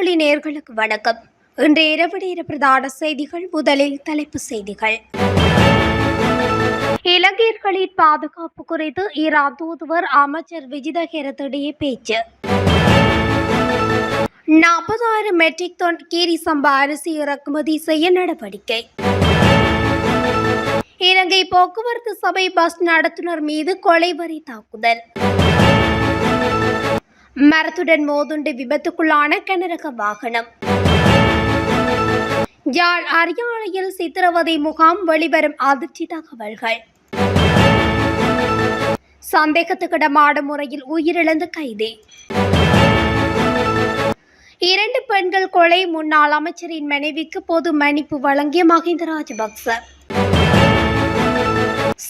வானொலி நேர்களுக்கு வணக்கம். இன்று இரவு நேர பிரதான செய்திகள் முதலில் தலைப்பு செய்திகள். இலங்கையர்களின் பாதுகாப்பு குறித்து ஈரான் தூதுவர் அமைச்சர் விஜித ஹெரத்திடையே பேச்சு. நாற்பதாயிரம் மெட்ரிக் டன் கீரி சம்பா அரிசி இறக்குமதி செய்ய நடவடிக்கை. இலங்கை போக்குவரத்து சபை பஸ் நடத்துனர் மீது கொலை வரி தாக்குதல். மரத்துடன் மோதுண்டு விபத்துக்குள்ளான கனரக வாகனம். யாழ் அரியாலையில் சித்திரவதை முகாம் வெளிவரும் அதிர்ச்சி தகவல்கள். சந்தேகத்துக்கிடமான முறையில் உயிரிழந்த கைதி. இரண்டு பெண்கள் கொலை முன்னாள் அமைச்சரின் மனைவிக்கு பொது மன்னிப்பு வழங்கிய மஹிந்த ராஜபக்ச.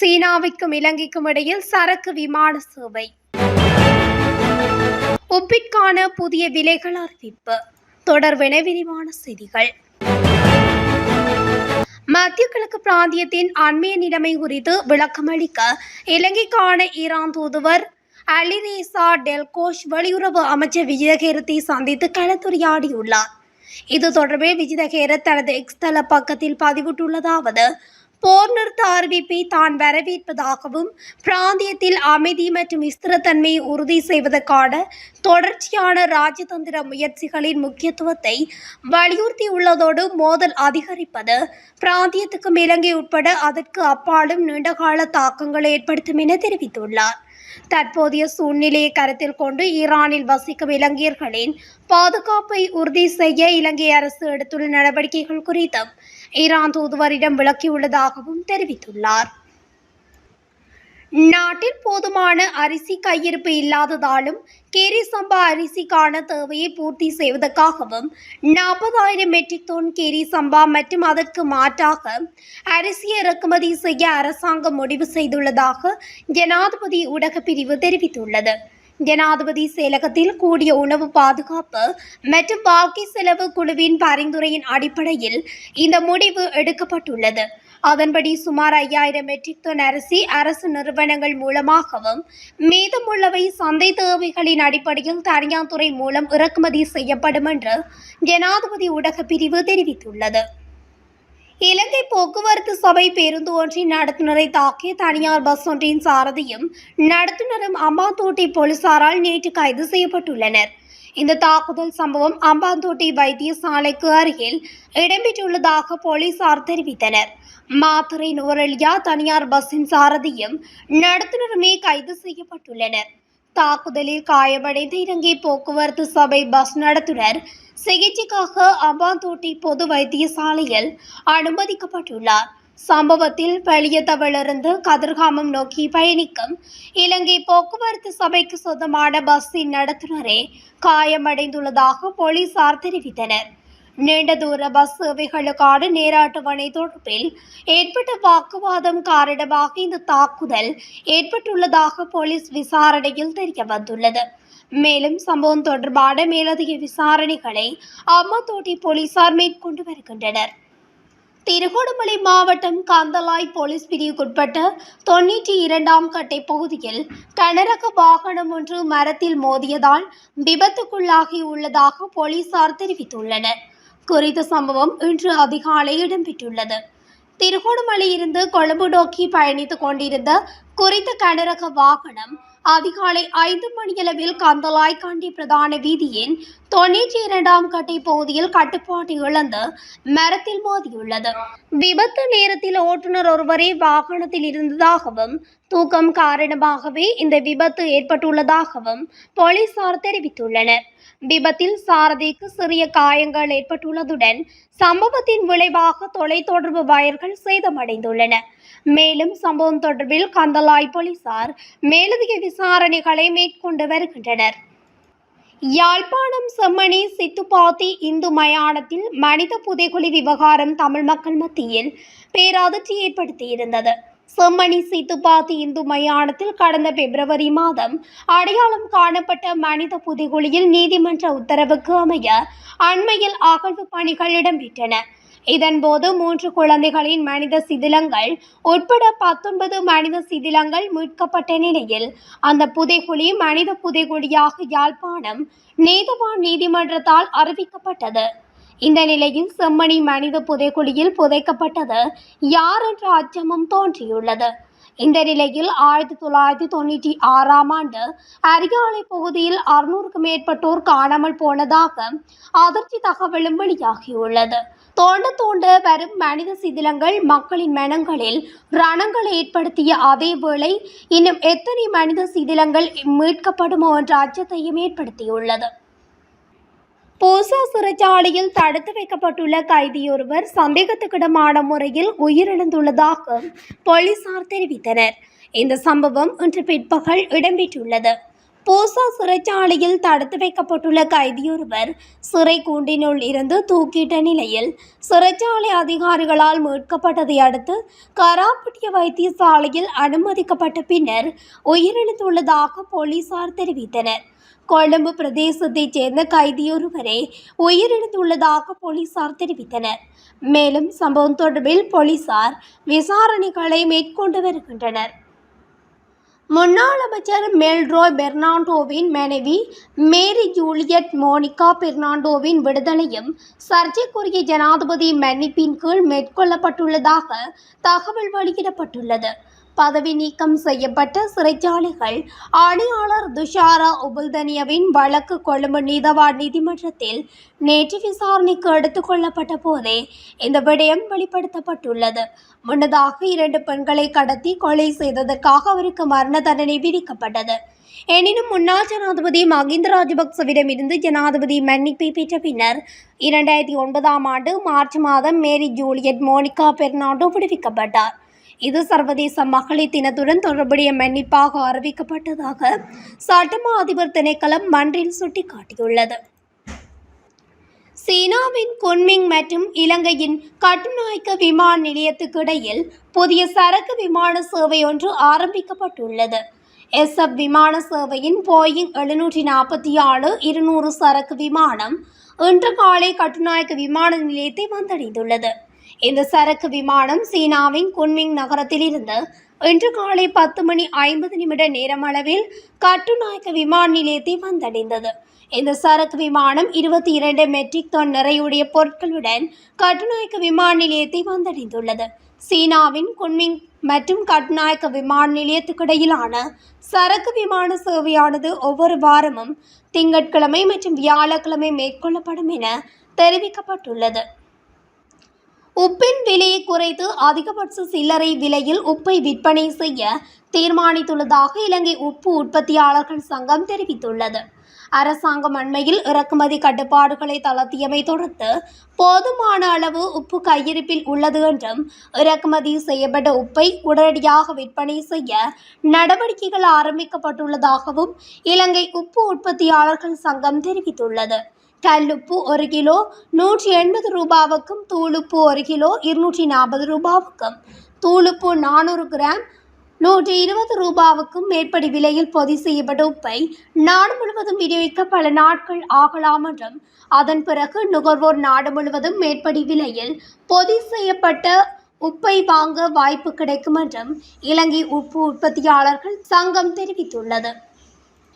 சீனாவுக்கும் இலங்கைக்கும் இடையில் சரக்கு விமான சேவை. உப்பிற்கான புதிய விலைகள் அறிவிப்பு தொடர்பென விரிவான செய்திகள். மத்திய கிழக்கு பிராந்தியத்தின் அண்மைய நிலைமை குறித்து விளக்கமளிக்க இலங்கைக்கான ஈரான் தூதுவர் அலிரேசா டெல்கோஷ் வெளியுறவு அமைச்சர் விஜயகேரத்தை சந்தித்து கலந்துரையாடியுள்ளார். இது தொடர்பில் விஜயகேரத் தனது எக்ஸ் தள பக்கத்தில் பதிவிட்டுள்ளதாவது போர் நிறுத்த அறிவிப்பை தான் வரவேற்பதாகவும் பிராந்தியத்தில் அமைதி மற்றும் ஸ்திரத்தன்மையை உறுதி செய்வதற்கான தொடர்ச்சியான ராஜதந்திர முயற்சிகளின் முக்கியத்துவத்தை வலியுறுத்தியுள்ளதோடு மோதல் அதிகரிப்பது பிராந்தியத்துக்கும் இலங்கை உட்பட அதற்கு அப்பாலும் நீண்டகால தாக்கங்களை ஏற்படுத்தும் என தெரிவித்துள்ளார். தற்போதைய சூழ்நிலையை கருத்தில் கொண்டு ஈரானில் வசிக்கும் இலங்கையர்களின் பாதுகாப்பை உறுதி செய்ய இலங்கை அரசு எடுத்துள்ள நடவடிக்கைகள் குறித்தும் ஈரான் தூதுவரிடம் விளக்கியுள்ளதாகவும் தெரிவித்துள்ளார். நாட்டில் போதுமான அரிசி கையிருப்பு இல்லாததாலும் கேரி சம்பா அரிசிக்கான தேவையை பூர்த்தி செய்வதற்காகவும் நாற்பதாயிரம் மெட்ரிக் டன் கேரி சம்பா மற்றும் அதற்கு மாற்றாக அரிசி இறக்குமதி செய்ய அரசாங்கம் முடிவு செய்துள்ளதாக ஜனாதிபதி ஊடகப் பிரிவு தெரிவித்துள்ளது. ஜனாதிபதி செயலகத்தில் கூடிய உணவு பாதுகாப்பு மற்றும் பாக்கி செலவு குழுவின் பரிந்துரையின் அடிப்படையில் இந்த முடிவு எடுக்கப்பட்டுள்ளது. அதன்படி சுமார் ஐயாயிரம் மெட்ரிக் டன் அரிசி அரசு நிறுவனங்கள் மூலமாகவும் மீதமுள்ளவை சந்தை தேவைகளின் அடிப்படையில் தனியார் துறை மூலம் இறக்குமதி செய்யப்படும் என்று ஜனாதிபதி ஊடகப் பிரிவு தெரிவித்துள்ளது. இலங்கை போக்குவரத்து சபை பேருந்து ஒன்றின் நடத்துனரை தாக்கிய தனியார் பஸ் ஒன்றின் சாரதியும் நடத்துனரும் அம்பாந்தோட்டை போலீசாரால் நேற்று கைது செய்யப்பட்டுள்ளனர். இந்த தாக்குதல் சம்பவம் அம்பாந்தோட்டை வைத்தியசாலைக்கு அருகில் இடம்பெற்றுள்ளதாக போலீசார் தெரிவித்தனர். மாத்தரை நுவரெலியா தனியார் பஸ்ஸின் சாரதியும் நடத்துனருமே கைது செய்யப்பட்டுள்ளனர். தாக்குதலில் காயமடைந்த இலங்கை போக்குவரத்து சபை பஸ் நடத்துனர் சிகிச்சைக்காக அம்பாந்தோட்டை பொது வைத்தியசாலையில் அனுமதிக்கப்பட்டுள்ளார். சம்பவத்தில் பழியத்தவிலிருந்து கதிர்காமம் நோக்கி பயணிக்கும் இலங்கை போக்குவரத்து சபைக்கு சொந்தமான பஸ்ஸின் நடத்துனரே காயமடைந்துள்ளதாக போலீசார் தெரிவித்தனர். நீண்ட தூர பஸ் சேவைகளுக்கான நேராட்டவணை தொடர்பில் ஏற்பட்ட வாக்குவாதம் காரணமாக இந்த தாக்குதல் ஏற்பட்டுள்ளதாக போலீஸ் விசாரணையில் தெரிய வந்துள்ளது. மேலும் சம்பவம் தொடர்பான மேலதிக விசாரணைகளை அம்மத்தோட்டி போலீசார் மேற்கொண்டு வருகின்றனர். திருகோணமலை மாவட்டம் கந்தலாய் போலீஸ் பிரிவுக்குட்பட்ட தொன்னூற்றி இரண்டாம் கட்டை பகுதியில் கனரக வாகனம் ஒன்று மரத்தில் மோதியதால் விபத்துக்குள்ளாகி உள்ளதாக போலீசார் தெரிவித்துள்ளனர். குறித்த சம்பவம் இன்று அதிகாலை இடம்பெற்றுள்ளது. திருகோணமலையிலிருந்து கொழும்பு நோக்கி பயணித்துக் கொண்டிருந்த குறித்த கனரக வாகனம் அதிகாலை ஐந்து மணியளவில் கந்தலாய் கண்டி பிரதான வீதியின் தொன்னூற்றி இரண்டாம் கட்டை பகுதியில் கட்டுப்பாட்டு இழந்து மரத்தில் மோதியுள்ளது. விபத்து நேரத்தில் ஓட்டுநர் ஒருவரே வாகனத்தில் இருந்ததாகவும் தூக்கம் காரணமாகவே இந்த விபத்து ஏற்பட்டுள்ளதாகவும் போலீசார் தெரிவித்துள்ளனர். விபத்தில் சாரதிக்கு சிறிய காயங்கள் ஏற்பட்டுள்ளதுடன் சம்பவத்தின் விளைவாக தொலைத்தொடர்பு வயர்கள் சேதமடைந்துள்ளன. மேலும் சம்பவம் தொடர்பில் கந்தலாய் போலீசார் மேலதிக விசாரணைகளை மேற்கொண்டு வருகின்றனர். யாழ்ப்பாணம் செம்மணி சித்துப்பாத்தி இந்து மயானத்தில் மனித புதைகுழி விவகாரம் தமிழ் மக்கள் மத்தியில் பேராதிர்ச்சி ஏற்படுத்தியிருந்தது. செம்மணி சித்துப்பாத்தி இந்து மயானத்தில் கடந்த பிப்ரவரி மாதம் அடையாளம் காணப்பட்ட மனித புதைகுழியில் நீதிமன்ற உத்தரவுக்கு அமைய அண்மையில் அகழ்வு பணிகள் இடம்பெற்றன. இதன்போது மூன்று குழந்தைகளின் மனித சிதிலங்கள் உட்பட பத்தொன்பது மனித சிதிலங்கள் மீட்கப்பட்ட நிலையில் அந்த புதைகுழி மனித புதைகுழியாக யாழ்ப்பாணம் நீதவான் நீதிமன்றத்தால் அறிவிக்கப்பட்டது. இந்த நிலையில் செம்மணி மனித புதைக்குழியில் புதைக்கப்பட்டது யார் என்ற அச்சமும் தோன்றியுள்ளது. இந்த நிலையில் ஆயிரத்தி தொள்ளாயிரத்தி தொண்ணூற்றி ஆறாம் ஆண்டு அரியாலை பகுதியில் அறுநூறுக்கும் மேற்பட்டோர் காணாமல் போனதாக அதிர்ச்சி தகவலும் வெளியாகியுள்ளது. தோண்ட தோண்ட வரும் மனித சிதிலங்கள் மக்களின் மனங்களில் ரணங்களை ஏற்படுத்திய அதே வேளை இன்னும் எத்தனை மனித சிதிலங்கள் மீட்கப்படுமோ என்ற அச்சத்தையும் ஏற்படுத்தியுள்ளது. பூசா சிறைச்சாலையில் தடுத்து வைக்கப்பட்டுள்ள கைதியொருவர் சந்தேகத்துக்கிடமான முறையில் உயிரிழந்துள்ளதாக போலீசார் தெரிவித்தனர். இந்த சம்பவம் இன்று பிற்பகல் இடம்பெற்றுள்ளது. பூசா சிறைச்சாலையில் தடுத்து வைக்கப்பட்டுள்ள கைதியொருவர் சிறை கூண்டினுள் இருந்து தூக்கிட்ட நிலையில் சிறைச்சாலை அதிகாரிகளால் மீட்கப்பட்டதை அடுத்து கராப்பட்டிய வைத்தியசாலையில் அனுமதிக்கப்பட்ட பின்னர் உயிரிழந்துள்ளதாக போலீசார் தெரிவித்தனர். கொழும்பு பிரதேசத்தைச் சேர்ந்த கைதியொருவரே உயிரிழந்துள்ளதாக போலீசார் தெரிவித்தனர். மேலும் சம்பவம் தொடர்பில் போலீசார் விசாரணைகளை மேற்கொண்டு வருகின்றனர். முன்னாள் அமைச்சர் மெல்ரோய் பெர்னாண்டோவின் மனைவி மேரி ஜூலியட் மோனிகா பெர்னாண்டோவின் விடுதலையும் சர்ச்சைக்குரிய ஜனாதிபதி மன்னிப்பின் கீழ் மேற்கொள்ளப்பட்டுள்ளதாக தகவல் வெளியிடப்பட்டுள்ளது. பதவி நீக்கம் செய்யப்பட்ட சிறைச்சாலைகள் ஆணையாளர் துஷாரா உபுல்தனியவின் வழக்கு கொழும்பு நீதவான் நீதிமன்றத்தில் நேற்று விசாரணைக்கு எடுத்துக் கொள்ளப்பட்ட போதே இந்த விடயம் வெளிப்படுத்தப்பட்டுள்ளது. முன்னதாக இரண்டு பெண்களை கடத்தி கொலை செய்ததற்காக அவருக்கு மரண தண்டனை விதிக்கப்பட்டது. எனினும் முன்னாள் ஜனாதிபதி மகிந்த ராஜபக்சவிடம் இருந்து ஜனாதிபதி மன்னிப்பை பெற்ற பின்னர் இரண்டாயிரத்தி ஒன்பதாம் ஆண்டு மார்ச் மாதம் மேரி ஜூலியட் மோனிகா பெர்னாண்டோ விடுவிக்கப்பட்டார். இது சர்வதேச மகளிர் தினத்துடன் தொடர்புடைய மன்னிப்பாக அறிவிக்கப்பட்டதாக சட்டமா அதிபர் திணைக்களம் மன்றில் சுட்டிக்காட்டியுள்ளது. சீனாவின் குன்மிங் மற்றும் இலங்கையின் கட்டுநாயக்க விமான நிலையத்துக்கு இடையில் புதிய சரக்கு விமான சேவை ஒன்று ஆரம்பிக்கப்பட்டுள்ளது. எஸ்எப் விமான சேவையின் போயிங் எழுநூற்றி நாற்பத்தி ஆறு இருநூறு சரக்கு விமானம் இன்று காலை கட்டுநாயக்க விமான நிலையத்தை வந்தடைந்துள்ளது. இந்த சரக்கு விமானம் சீனாவின் குன்மிங் நகரத்திலிருந்து இன்று காலை பத்து மணி ஐம்பது நிமிட நேரமளவில் கட்டுநாயக்க விமான நிலையத்தை வந்தடைந்தது. இந்த சரக்கு விமானம் இருபத்தி இரண்டு மெட்ரிக் டன் நிறையுடைய பொருட்களுடன் கட்டுநாயக்க விமான நிலையத்தை வந்தடைந்துள்ளது. சீனாவின் குன்மிங் மற்றும் கட்நாயக்க விமான நிலையத்துக்கிடையிலான சரக்கு விமான சேவையானது ஒவ்வொரு வாரமும் திங்கட்கிழமை மற்றும் வியாழக்கிழமை மேற்கொள்ளப்படும் என தெரிவிக்கப்பட்டுள்ளது. உப்பின் விலையை குறைத்து அதிகபட்ச சில்லறை விலையில் உப்பை விற்பனை செய்ய தீர்மானித்துள்ளதாக இலங்கை உப்பு உற்பத்தியாளர்கள் சங்கம் தெரிவித்துள்ளது. அரசாங்கம் அண்மையில் இறக்குமதி கட்டுப்பாடுகளை தளர்த்தியமை தொடர்ந்து போதுமான அளவு உப்பு கையிருப்பில் உள்ளது என்றும் இறக்குமதி செய்யப்பட்ட உப்பை உடனடியாக விற்பனை செய்ய நடவடிக்கைகள் ஆரம்பிக்கப்பட்டுள்ளதாகவும் இலங்கை உப்பு உற்பத்தியாளர்கள் சங்கம் தெரிவித்துள்ளது. கல்லுப்பு ஒரு கிலோ நூற்றி எண்பது ரூபாவுக்கும் தூளுப்பு ஒரு கிலோ இருநூற்றி நாற்பது ரூபாவுக்கும். தூளுப்பு நானூறு கிராம் நூற்றி இருபது ரூபாவுக்கும் மேற்படி விலையில் பொதி செய்யப்பட்ட உப்பை நாடு முழுவதும் விநியோகிக்க பல நாட்கள் ஆகலாம் என்றும் அதன் பிறகு நுகர்வோர் நாடு முழுவதும் மேற்படி விலையில் பொதி செய்யப்பட்ட உப்பை வாங்க வாய்ப்பு கிடைக்கும் என்றும் இலங்கை உப்பு உற்பத்தியாளர்கள் சங்கம் தெரிவித்துள்ளது.